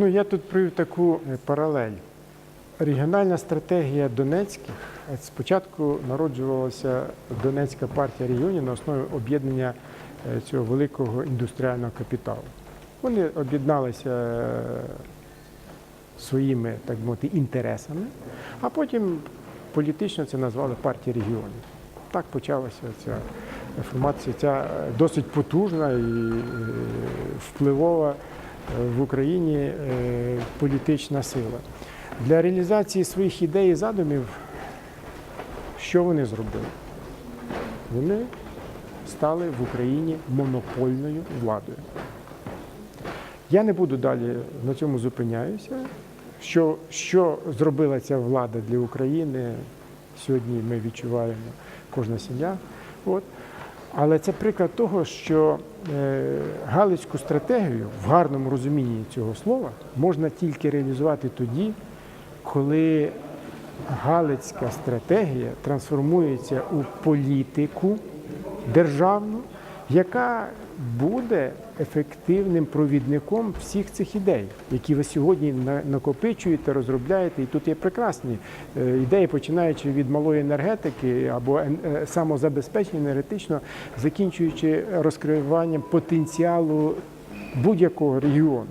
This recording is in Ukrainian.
Ну, я тут провів таку е, паралель. Регіональна стратегія Донецьких е, спочатку народжувалася Донецька партія регіонів на основі об'єднання е, цього великого індустріального капіталу. Вони об'єдналися своїми, так мовити, інтересами, а потім політично це назвали партія регіонів. Так почалася ця формація, ця досить потужна і впливова в Україні е, політична сила. Для реалізації своїх ідей і задумів, що вони зробили? Вони стали в Україні монопольною владою. Я не буду далі на цьому зупиняюся. Що, що зробила ця влада для України, сьогодні ми відчуваємо кожна сім'я. От. Але це приклад того, що е, галицьку стратегію в гарному розумінні цього слова можна тільки реалізувати тоді, коли галицька стратегія трансформується у політику державну, яка буде ефективним провідником всіх цих ідей, які ви сьогодні на- накопичуєте, розробляєте. І тут є прекрасні е, ідеї, починаючи від малої енергетики або е, самозабезпечення енергетично, закінчуючи розкриванням потенціалу будь-якого регіону.